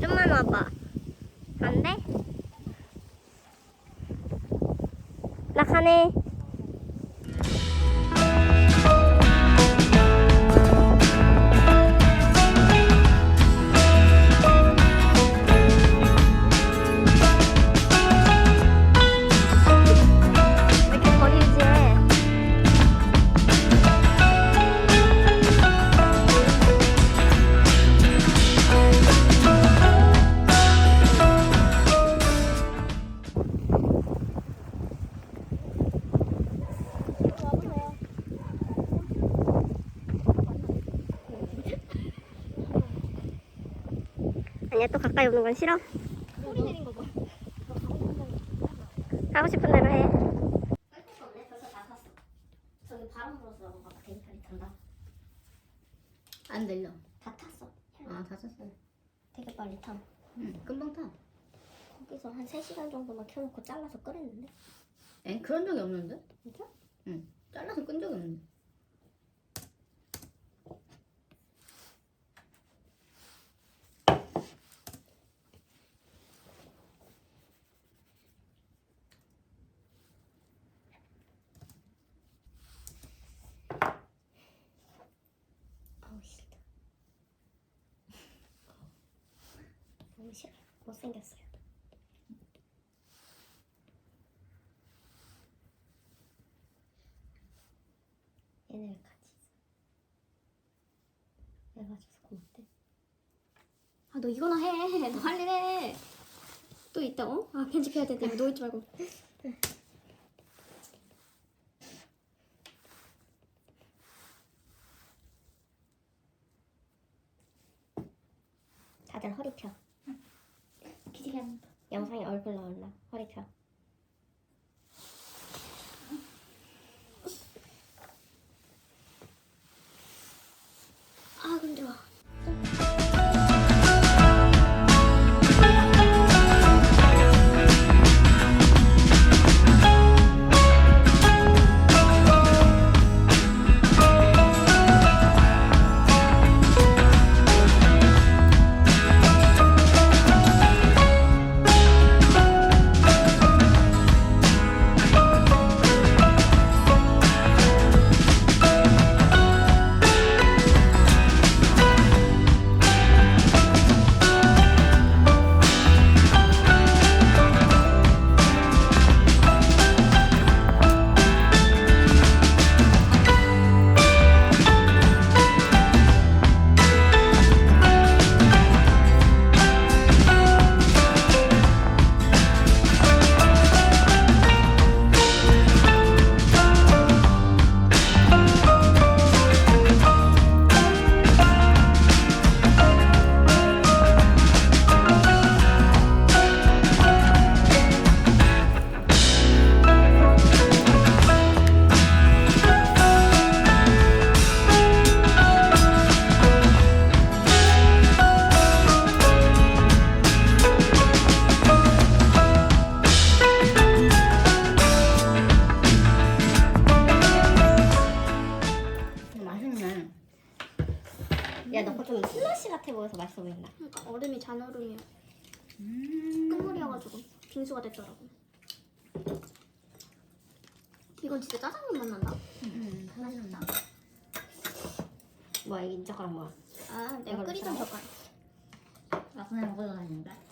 좀만 와봐. 안 돼? 나 가네. 아니야 또 가까이 오는 건 싫어? 소리 내린 거 봐. 하고 싶은 대로 해. 뺄데가 없네. 벌써 다 샀어. 저기 바람 불어서 막 데이터리 탄다. 안 들려. 다 탔어. 아, 다 쳤어. 되게 빨리 타. 응, 금방 타. 거기서 한 3시간 정도만 켜놓고 잘라서 끓였는데. 에? 그런 적이 없는데? 진짜? 응. 잘라서 끈 적이 없는데. 아우 싫다. 너무 싫어. 못생겼어요. 얘네 왜 같이 있어? 내가 줘서 고맙대. 아 너 이거나 해. 너할일 해. 또 있다 어? 아 편집해야 돼. 내가 누워있지 말고. 젓가락. 나 그냥.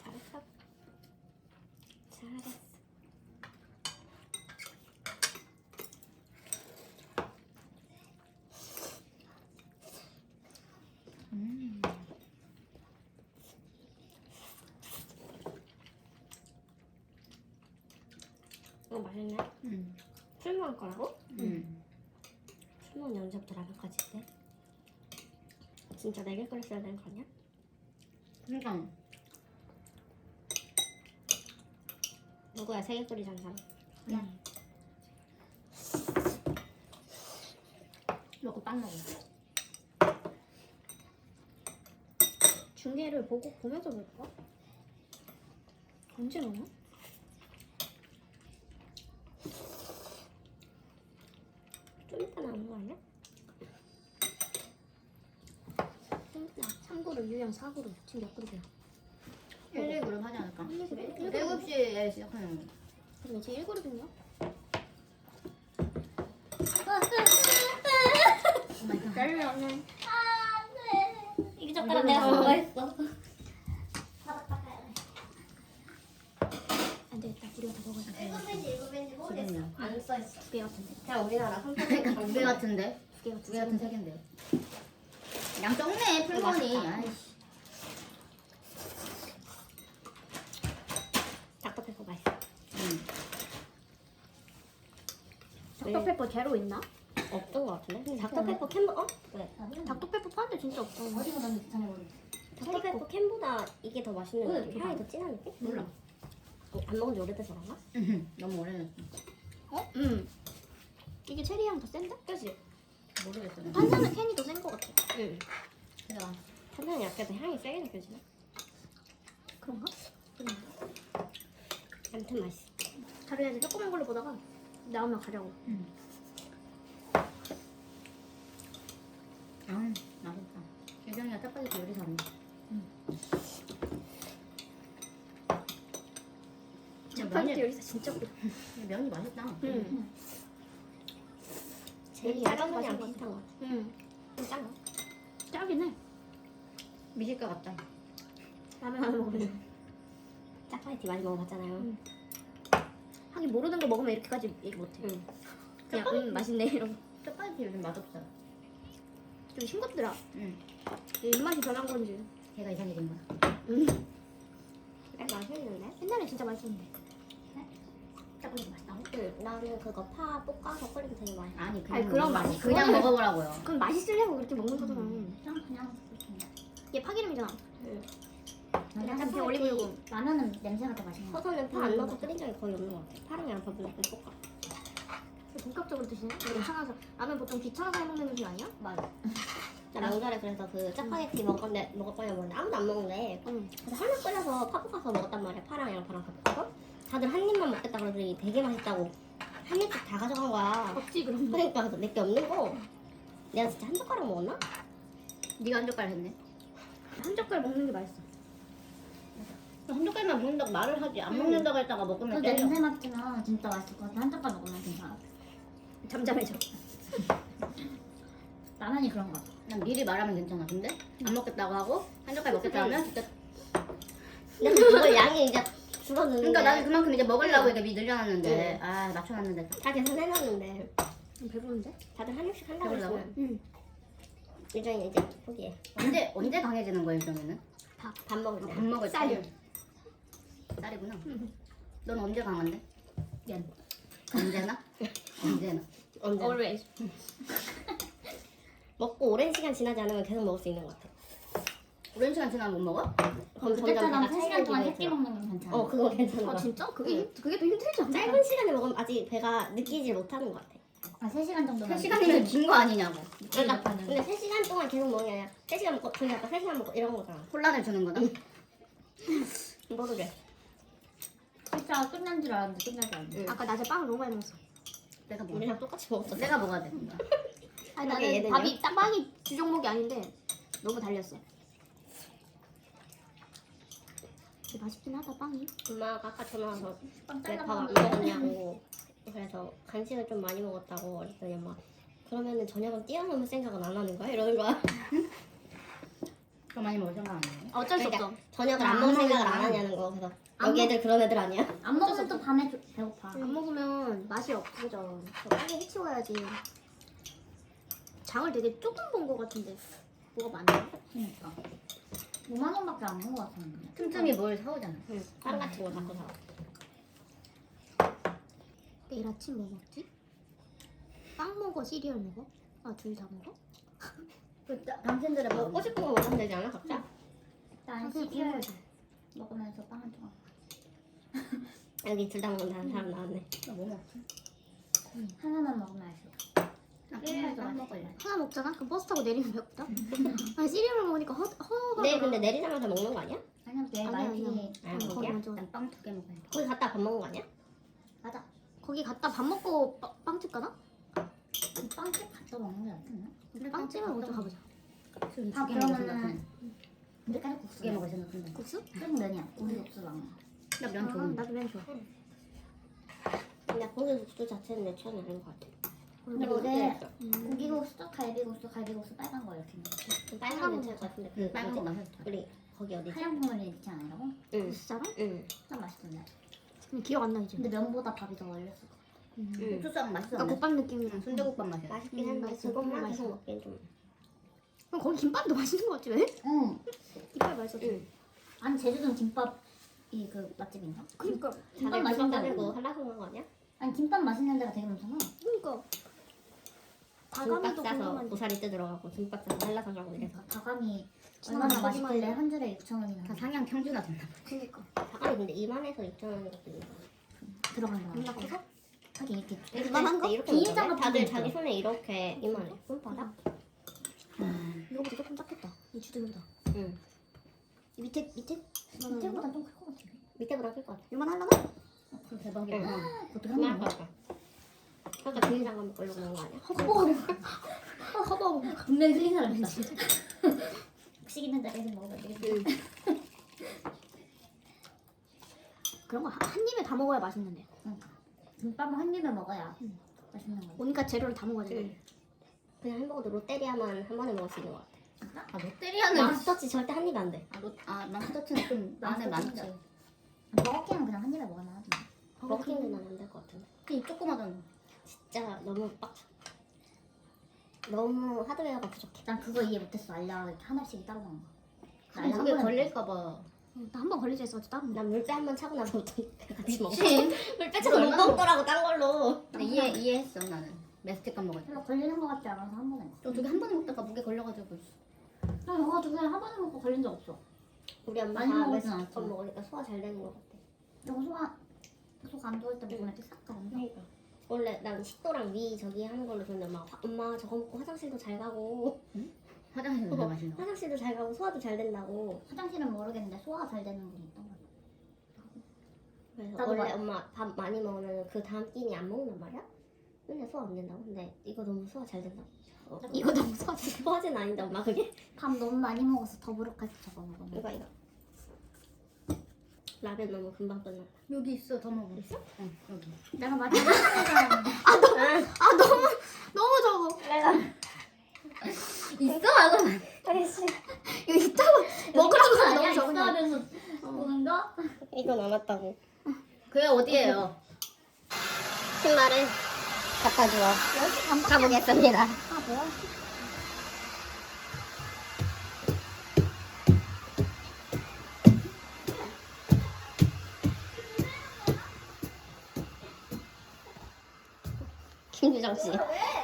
잘했어. 잘했어. 음. 이거 맛있네. 음. 술 먹을 거라고? 음. 술 먹는 언제부터 라면까지 돼? 진짜 네개 끓였어야 되는 거 아니야? 그러니까 누구야 세개 끓이자는 사람? 음. 먹고 빵 먹어. 중계를 보고 보면서 볼까? 언제 나나? 좀 이따 나오는 거 아니야? 참고로 유형 사고로 지금 몇 그릇이야? 일일 그룹 하지 않을까? 일일 그룹? 일일 7시에 시작하는 거. 그럼 제 1그룹은요? 짜증나. 이게 젓가락 내가 쓴거 했어. 안 되겠다. 우리가 다 먹어야 돼. 일곱 벤지 일곱 벤지 지금요. 안 써있어. 두개 같은데. 그냥 우리나라 삼성 두개 같은데? 두개 같은데. 두개 같은 세 개인 데. 양 적네, 풀건이. 아이씨. 닥터페퍼 맛있어. 응. 닥터페퍼 제로 있나? 없던 거 같은데? 닥터페퍼 캔보 어? 왜? 닥터페퍼 파는데 진짜 없어. 어디가 너무 비슷한 거 닥터페퍼 캔보다 이게 더 맛있는 응, 느낌? 향이 더 진한 느낌? 몰라. 어, 안 먹은 지 오래돼서 그런가? 응, 너무 오래됐어. 어? 응. 이게 체리 향 더 센데? 그치? 모르겠어. 탄산은 캔이 더 센 거 같아. 응. 그래가. 탄산이 약해서 향이 세게 느껴지네. 그런가? 아무튼 맛있어. 자료야지 조그만 걸로 보다가 나오면 가자고. 아, 맛있다. 예정이가 짜파게티 요리 잘해. 짜파게티 요리사 진짜 웃겨. 면이 맛있다. 응. 제일 작은 거랑 비슷한 거 같아. 응. 좀 작아. 짜긴 해. 미식가 같다. 라면 하나 먹으면. 짜파게티 많이 먹어봤잖아요. 응. 하긴 모르는 거 먹으면 이렇게까지 얘기 못해. 응. 그냥 음 맛있네 이러고. 짜파게티 요즘 맛없어. 좀 싱겁더라. 응. 얘 입맛이 변한 건지. 걔가 이상해진 거야. 응. 꽤 맛있는데? 옛날에 진짜 맛있었는데. 짜파게티 맛있다고? 응. 나는 그거 파 볶아서 끓이면 되게 맛있어. 아니, 그냥 아니, 그런. 맛이- 그냥 그거는- 먹어보라고요. 그건 맛있으려고 그렇게 먹는 거잖아. 그냥 그냥 얘 파기름이잖아. 응. 약간 짜파게티 배 올리브유고. 라면은 냄새가 더 맛있는 거. 서서는 파 안 넣어서 끓인 적이 거의 없는 것 같아. 파랑 양파분 약간 볶아. 본격적으로 드시네? 귀찮아서 라면 보통 귀찮아서 해먹는 음식 아니야? 맞아. 나 명절에 그래서 그 짜파게티 먹을 건데 먹을 거냐 먹는데 아무도 안 먹는데 응. 그래서 하나 끓여서 파 볶아서 먹었단 말이야. 파랑 양파랑 같이 볶아서 다들 한 입만 먹겠다 그러더니 되게 맛있다고 한 입씩 다 가져간 거야. 없지 그럼. 그러니까 그래서 몇개 없는 거. 내가 진짜 한 젓가락 먹었나? 네가 한 젓갈 했네. 한 젓갈 먹는 게 맛있어. 한 젓갈만 먹는다고 말을 하지. 안 먹는다고 했다가 먹으면 그 때려. 냄새 맡으면 진짜 맛있을 것 같아. 한 젓갈 먹으면 괜찮아. 잠잠해져. 라면이 그런 거 같아. 난 미리 말하면 괜찮아. 근데 안 먹겠다고 하고 한 젓갈 먹겠다 하면 진짜. 근데 그거 양이 이제 줄어드는데 그러니까 나는 그만큼 이제 먹으려고 이렇게 미 늘려놨는데 아 맞춰놨는데 다 계산해놨는데 배부른데? 다들 한 입씩 한다고 배불러요? 했으면 응. 일정이 이제 포기해. 언제 언제 강해지는 거야 일정이는? 밥 먹을 때. 밥 먹을 때. 쌀. 쌀이구나. 응. 넌 언제 강한데? 면. 언제나? 언제나. 언제? Always. 먹고 오랜 시간 지나지 않으면 계속 먹을 수 있는 것 같아. 오랜 시간 지나면 못 먹어? 그럼 점점 그때처럼 배가 3시간 동안 새끼 있어. 먹는 건 괜찮아. 어 그거 아거 같아. 진짜? 그게 힘- 그게 더 힘들지 않나? 짧은 시간에 먹으면 아직 배가 느끼질 못하는 것 같아. 아, 3시간 정도만. 3시간이면 긴 거 아니냐고. 근데 3시간 동안 계속 먹는 게 아니라 3시간 먹고 저기 아까 3시간 먹고 이런 거잖아. 혼란을 주는 거다. 모르게. 진짜 끝난 줄 알았는데 끝나지 않네. 응. 아까 낮에 빵을 너무 많이 먹었어. 내가 먹어. 우리랑 똑같이 먹었어. 내가 돼. 뭔가. 아니 그러게, 나는 얘는요? 밥이 딱 빵이 주 종목이 아닌데 너무 달렸어. 근데 맛있긴 하다 빵이. 엄마가 아까 전화 와서 빵 왜 밥 안 잘라먹는데. 먹었냐고 그래서 간식을 좀 많이 먹었다고 그랬더니 엄마 그러면은 저녁은 뛰어넘을 생각은 안 하는 거야? 이러는 거야. 더 많이 먹을 생각 안 해. 어쩔 수 그러니까 없어. 저녁을 아, 안 먹을 안 생각을. 안 하냐는 거. 그래서 안 여기 애들 그런 애들 아니야? 안 먹으면 또 밤에 조- 배고파. 안 먹으면 맛이 없어져. 빨리 해치워야지. 장을 되게 조금 본 것 같은데 뭐가 많네. 그러니까. 5만 원밖에 안 먹은 것 같았는데. 틈틈이 뭘 사오잖아. 응. 빵 같은 거 자꾸 사. 내일 아침 뭐 먹지? 빵 먹어, 시리얼 먹어? 아 둘 다 먹어? 그 당신들의 먹고 뭐 싶은 거 먹으면 되지 않아? 각자? 난 그냥 시리얼 고르지. 먹으면서 빵 한 조각. 여기 둘 다 먹는다는 사람 나왔네. 뭐 먹지? 하나만 먹으면 아쉬워. 나 시리얼 좋아해. 먹을래. 하나 먹잖아? 그럼 버스 타고 내리면 배고프다? 아니 시리얼을 먹으니까 허, 허가 내일 근데 내리자마자 먹는 거 아니야? 아니야, 말티 아니야. 아, 거기 거기야? 먼저 난빵 두 개 먹을래. 거기 갔다 밥 먹는 거 아니야? 맞아. 거기 갔다 밥 먹고 빠- 빵집 가나? 빵집 갔다 먹는 게 낫겠나? 우리 빵집을 먼저 가보자 지금 아, 그러면은-. 우리까지 국수 먹을 생각인데. 국수? 그럼 면이야. 우리 국수 안 먹어. 나면 아, 좋은. 나도 면 좋아. 근데 고기 국수 자체는 내 취향이 아닌 것 같아. 근데 음. 갈비국수, 갈비국수 빨간 거 이렇게 먹었어. 좀 빨간 거 괜찮을 것 같은데 그 빨간 거 이제 맛있어. 우리 거기 어디지? 하얀 국물이 있지 않으라고? 응. 진짜로? 응. 참 맛있던데. 근데 기억 안 나 이제. 근데 면보다 밥이 더 얼렸어. 음. 응. 국수랑 약간 맛있었네. 국밥 느낌이라. 순대국밥 맛이야. 맛있긴 음, 한데 맛있어. 그것만 맛있어. 계속 먹기엔 좀. 그럼 거기 김밥도 맛있는 거 같지 왜? 응. 김밥 맛있었지. 응. 아니 제주도는 김밥이 그 맛집인가? 그러니까. 김밥 맛있는 데가 가지고 있나? 한라산 간거 아니야? 아니 김밥 맛있는 데가 되게 많잖아. 그러니까. 김밥 다감이도 싸서 궁금한데. 고사리 뜯으러 가고 김밥 싸서 한라산 가고 이래서 다감이 진짜 얼마나 맛있길래 해. 한 줄에 6천 원이나 다 상향 평준화 된다. 그러니까. 다감이 근데 2만에서 6천 원인 것도 거야. 거. 겁나 커서? 하긴 이렇게 이만한 거? 이렇게 비닐장 먹거든? 같은 다들 거 자기? 손에 이렇게 이만해 손바닥? 이거보다 조금 작겠다. 이 주둥이보다. 응 이 밑에 밑에? 밑에보다 좀클것 같은데. 밑에보다 클 것 같아 요만 하려나? 어, 그럼. 어떻게 그만 하는 것 거야? 같아 살짝 비닐장갑 먹으려고 그런 거 아니야? 허벅. 허벅. 분명히 틀린 사람 있다. 혹시 있는 자리에서 먹어야 되겠다. 응 그런 거 한 입에 다 먹어야 맛있는데. 김밥은 한 입에 먹어야 음. 맛있는 거. 오니까 재료를 다 먹어야 돼. 응. 그냥 햄버거도 롯데리아만 한 번에 먹을 수 있는 것 같아 아 롯데리아는. 마스터치 절대 한 입에 안 돼 아, 롯, 아, 마스터치는 좀 안에 많지. 버거킹은 그냥 한 입에 먹으면 하지. 버거킹도 난안될 것 같은데 그 조그마잖아. 진짜 너무 빡쳐 너무 하드웨어가 부족해 난 그거 이해 못했어. 알려 이렇게 하나씩 따로 먹는 거. 나 아니, 알려 그게 한 번에 걸릴까봐. 나 한 번 걸리지 했어. 따로 먹어. 난 물배 한 번 차고 나서부터 같이 먹어 그치? 물배 차서 못 먹더라고 딴 걸로 근데 이해, 이해했어, 나는. 메스틱감 먹을 때. 별로 걸리는 거 같지 않아서 한 번에. 또두개 한 번에 먹다가 무게 걸려가지고. 나 이거 두 개를 한 번에 먹고 걸린 적 없어. 우리 엄마 많이 다 먹었진 몇번 않았지만. 먹으니까 소화 잘 되는 것 같아 저거 소화 소가 안 좋을 때 먹으면 이렇게 싹 가는데. 그러니까 원래 난 식도랑 위 저기 하는 걸로 줬는데 엄마 엄마 저거 먹고 화장실도 잘 가고 화장실은 더 맛있는 거. 화장실도 잘 가고 소화도 잘 된다고 화장실은 모르겠는데 소화 잘 되는 분이 있던 거 같아. 그래서 나도 원래 막- 엄마 밥 많이 먹으면 그 다음 끼니 안 먹는단 말이야 맨날 소화 안 된다고 근데 이거 너무 소화 잘 된다고 어, 이거 너무 소화. 소화제는 아닌데 엄마 그게 밥 너무 많이 먹어서 더부룩해서 저거 먹으면. 이거 이거 라면 너무 금방 끝나 여기 있어, 더 먹어. 있어? 응, 여기. 내가 많이 먹었잖아. 아 너무 너무 적어. 있어? 하고 아이씨 이거 있다고 먹으라고 하면 너무 적은 거. 있어하면서 먹는 거? 이거 남았다고 그게 어디예요? 신발을 갖다 주어 가보겠습니다 아 뭐야? 유정 씨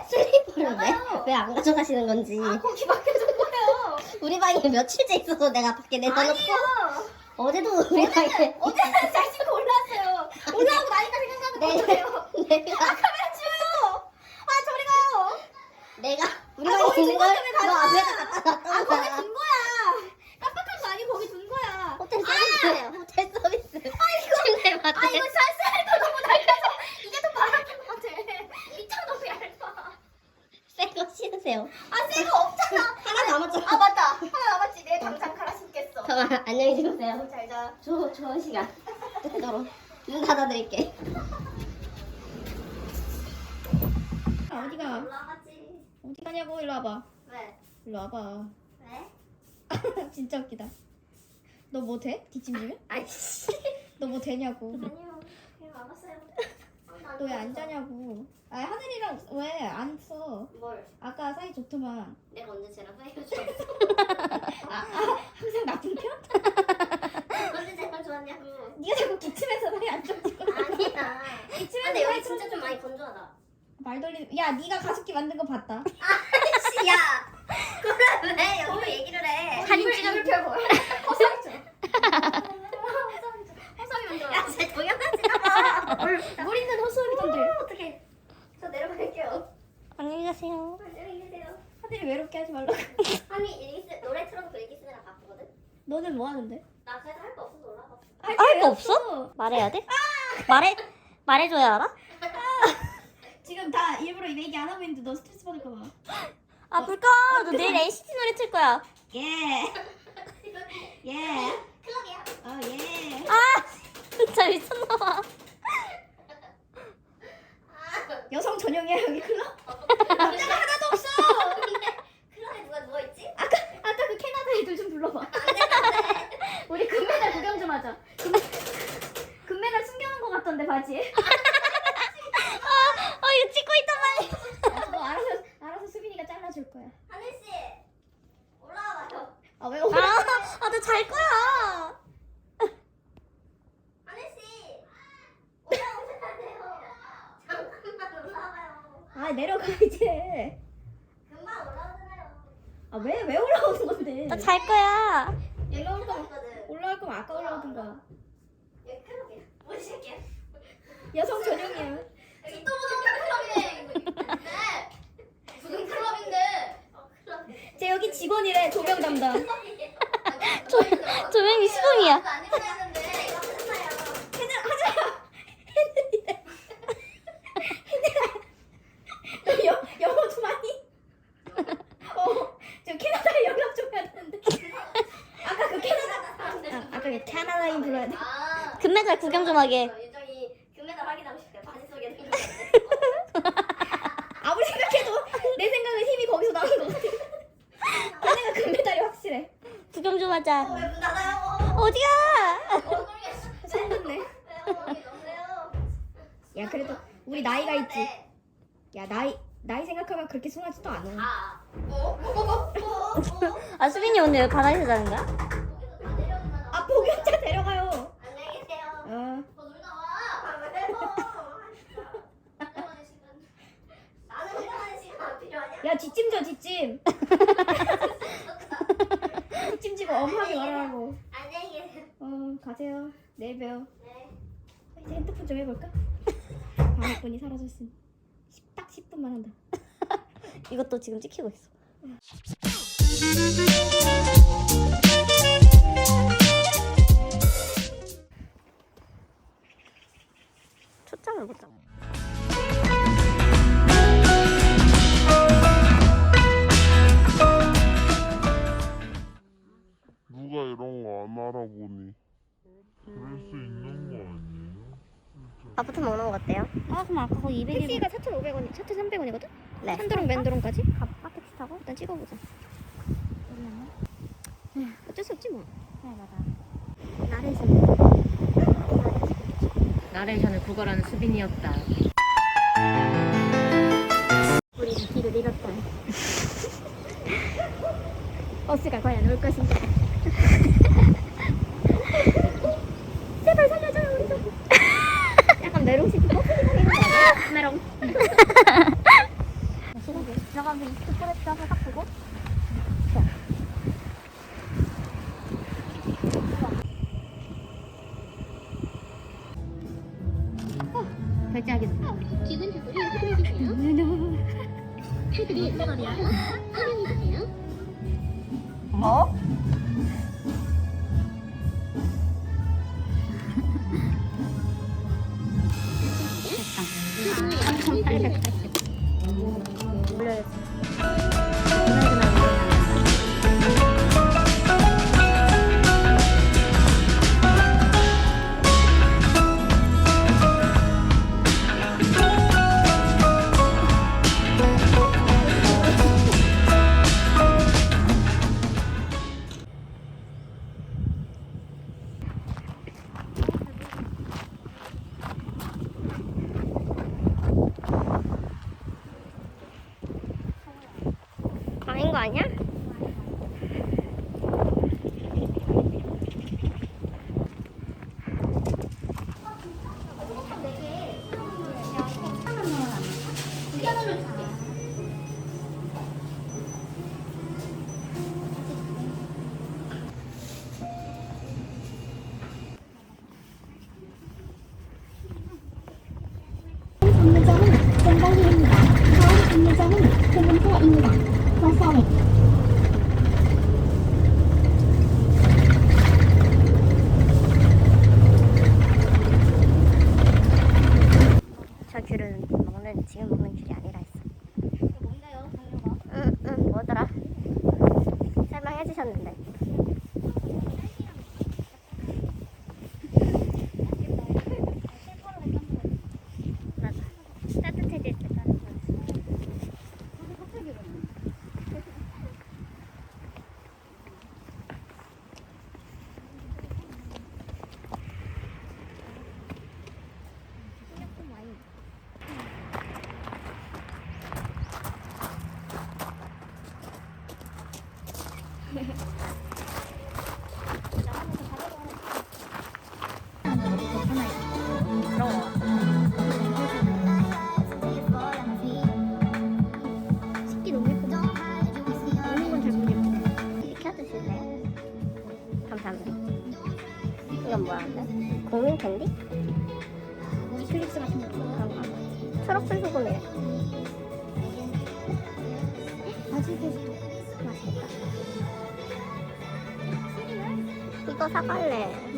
슬리퍼를 왜 왜 안 가져가시는 건지. 아, 거기 맡겨준 거예요. 우리 방에 며칠째 있어서 내가 밖에 내다놓고. 어제도 우리 방에 어제는 잘 신고 올라왔어요. 올라오고 나니까 생각나는 네. 거예요. 내가 카메라 치워요. 아 저리 가요. 내가 우리 방에 있는 걸너 앞에다 갖다 아 놨던 거기 거야 둔 거야. 깜빡한 거 아니고 거기 둔 거야. 호텔 서비스예요 호텔 서비스 침대 아 맡에 이거 살살도 너무 날려서 이게 더 바람인 것 같아. 이차 너무 얇아. 새거 신으세요 아새거 없잖아. 하나 남았죠 아 맞다. 하나 남았지. 내일 당장 갈아 신겠어. 잠깐만 안녕히 주무세요 잘 자. 조, 좋은 시간 되도록 눈 닫아드릴게 아, 어디가? 올라가지 어디 가냐고 일로 와봐. 왜? 일로 와봐. 왜? 진짜 웃기다. 너 뭐 돼? 뒷짐지면? 아이씨 너 뭐 되냐고. 아니요 너 왜 안 자냐고. 아 하늘이랑 왜 안 써? 뭘? 아까 사이 좋더만. 내가 언제 쟤랑 사이가 좋았어 항상 나쁜 편? 언제 쟤랑 좋았냐고 네가 자꾸 기침해서 사이 안 좋지. 아니야 기침해서 근데 여기 사이 진짜 좀 많이 건조하다 말 돌리는. 야 네가 가습기 만든 거 봤다. 아이씨 야 그래 왜 여기서 얘기를 해 사진 찍으면 펴고. 허상이 먼저 야 쟤 동영상찍어봐 물 있는 호수이던데. 어떡해 저 내려갈게요 안녕히 가세요. 안녕히 계세요 하지 말라고. 아니 일기 노래 틀어놓고 일기 쓰느라 바쁘거든 너는 뭐 하는데? 나 그래도 할거 없어서 올라갔어 할거 없어? 말해야 돼? 말해 말해줘야 알아? 지금 다 일부러 이 얘기 안 하고 있는데 너 스트레스 받을까 봐. 아 불꺼 너 내일 NCT 노래 틀 거야 예. 예. 클럽이야. 어 예. 진짜 미쳤나봐. 여성 전용이야 여기 클럽? 남자가 하나도 없어. 근데 클럽에 누가 누워 있지? 아까 아까 애들 좀 불러봐. 우리 금메달 구경 좀 하자. 금, 금메달 숨겨놓은 것 같던데 바지에. 어 이거 찍고 있단 말이야. 야, 그거 알아서 알아서 수빈이가 잘라줄 거야. 하늘 씨 올라와봐요. 아왜 아, 오라? 아, 나 잘 거야. 하늘 씨 올라오셔야 돼요. 잠깐만 올라와봐요. 아 내려가 이제. 금방 올라오잖아요. 아 왜 왜 올라오는 건데? 나 잘 거야. 올라올 거면 클럽이거든. 올라올 거면 아까 올라오든가. 여기 클럽이야. 뭐 시작이야? 여성 전용이야. 여기 또 보는 클럽이네. 네. 무슨 클럽인데? 어, 클럽이네. 쟤 여기 직원이래 조명 담당. 조, 조명이 수동이야. 안 입고 있는데 이거 하잖아요. 헤늘 하자. 헤늘이래. 헤늘아. 너 여, 영어 좀 하니? 어. 저 캐나다에 연락 좀 해야 되는데. 아까 그 캐나다. 아, 캐나다인 불러야 돼. 아. 금메달 구경 좀 하게. 유정이 금메달 확인하고 싶대. 바지 속에 있는 아무리 생각해도 내 생각은 힘이 거기서 나는 것 같아. 걔네가 금메달이 확실해. 구경 좀 하자. 왜문 닫아요? 어디야? 어, 네. 야 그래도 우리 나이가 있지. 야 나이 나이 생각하면 그렇게 순하지도 않아. 아. 어? 어? 어? 어? 어? 아 수빈이 오늘 바다에서 자는 거야? 거기서 다 내려오잖아. 아 복연자 데려가요. 안녕히 계세요. 어. 더 놀다 와. 아, 왜요? 혼자만의 시간. 나는 혼자만의 시간 안 필요하냐? 야 뒷짐 져 뒷짐. 뒷짐 지고 엄하게 말하라고. 안녕히 계세요. 어 가세요. 내일 봬요. 네. 이제 핸드폰 좀 해볼까? 방학분이 사라졌으니 10, 딱 10분만 한다. 이것도 지금 찍히고 있어. 초점을 못 잡아. 누가 이런 거 안 알아보니 그럴 수 있는 거 아니에요? 아파트 먹는 거 같대요? 아 그럼 아까 거기 200일 택시가 4,500원, 4,300원이거든? 네. 산도롱 맨도롱까지? 가빠 택시 타고? 일단 찍어보자. 어쩔 수 없지 뭐. 네 맞아. 나래에서 나레이션을 구걸하는 수빈이었다. 우리 길을 잃었다. 버스가 과연 올 것인가? 정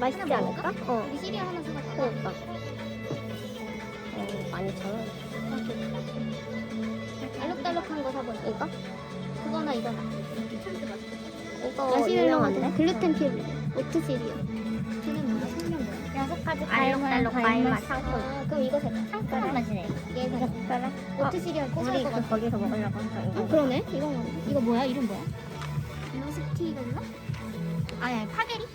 맛있지 않을까? 어. 우리 시리얼 하나 사갈까? 그러니까. 어, 12,000원. 알록달록한 거 사보자. 이거? 그거나 이거나. 이거 유명한데? 글루텐 피 오트 시리얼. 쟤는 뭐야? 설명 뭐야? 여섯 가지 알록달록 과일맛 상품. 아, 그럼 이거 사자. 상큼한 맛이네. 얘 사자. 그래? 오트 시리얼 꼭 우리 살것그 같아. 거기서 먹으려고 하니까 어, 이거. 그러네. 이거 먹어. 이거 뭐야? 이름 뭐야? 벨로시티였나? 아니, 아니 파게리?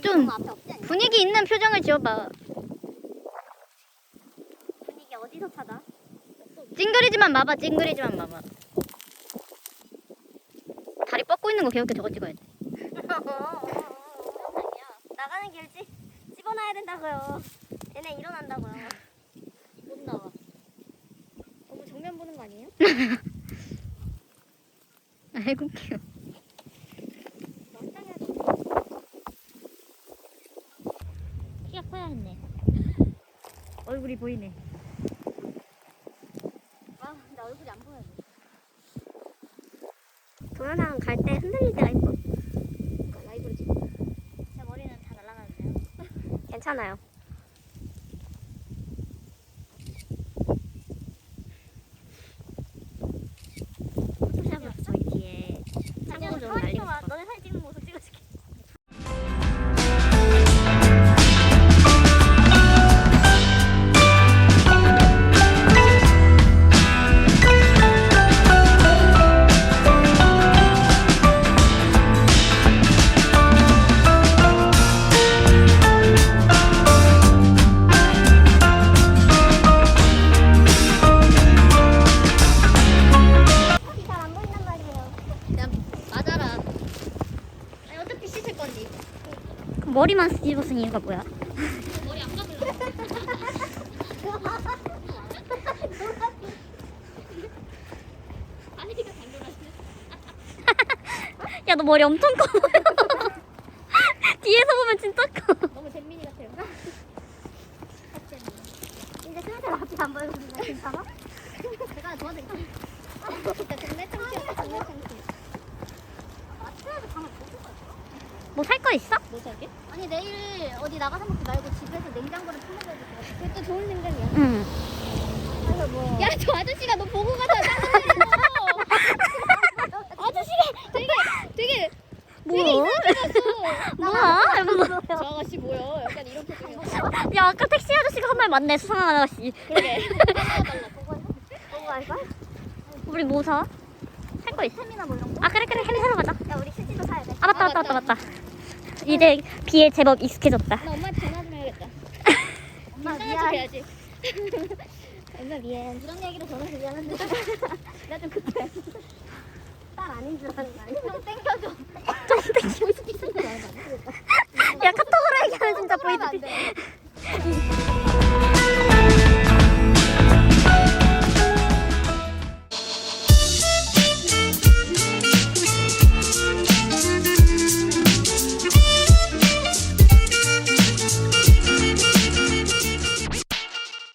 좀? 분위기 있는 표정을 지어봐. 분위기 어디서 찾아? 찡그리지만 마봐, 찡그리지만 마봐. 다리 뻗고 있는 거 개웃겨 저거 찍어야 돼. 나가는 길 찝, 집어놔야 된다고요. 얘네 일어난다고요. 못 나와. 너무 정면 보는 거 아니에요? 아이고. 키가 커야 했네. 얼굴이 보이네. 아, 나 얼굴이 안 보여. 동영상 갈때 흔들릴 때가 있고. 라이브로 찍어. 제 머리는 다 날아가는데요. 괜찮아요. 머리만 뒤집었으니 이유가 뭐야? 머리 안 당근하시네. 야너 머리 엄청 커. 뒤에서 보면 진짜 커. 너무 잼민이 같아요. 이제 슬슬 앞이 안 보이고 있는 괜찮아? 제가 도와드릴게요. 진짜 동네 창피야, 동네 창피. 뭐 살 거 있어? 뭐 살게? 아니 내일 어디 나가서 먹지 말고 집에서 냉장고를 풀어줘야 될 것 같아. 그것도 좋은 생각이야. 응. 그래서 뭐 야, 저 아저씨가 너 보고 가자. 짜증내는 거. 아저씨가 되게, 되게, 뭐야? 생겼어. 뭐야? 저 뭐야? 약간 이런 표정이었어. 야 아까 택시 아저씨가 한 말 맞네 수상한 아저씨. 그러게. 거야? 우리 뭐 사? 살 거 있어? 햄이나 뭐 이런 거? 아 그래 그래 햄 사러 가자. 야 우리 휴지도 사야 돼. 아 맞다 아, 맞다 맞다 맞다. 맞다. 이제 비에 제법 익숙해졌다. 나 엄마한테 전화 좀 해야겠다. 엄마 척 미안. 해야지. 엄마 미안. 이런 얘기를 전해서 미안한데 나좀 급해. 말 아니. 좀 땡겨줘. 좀 땡겨. 보이스 피싱 말안 야 카톡으로 얘기하면 진짜 보이스 피싱.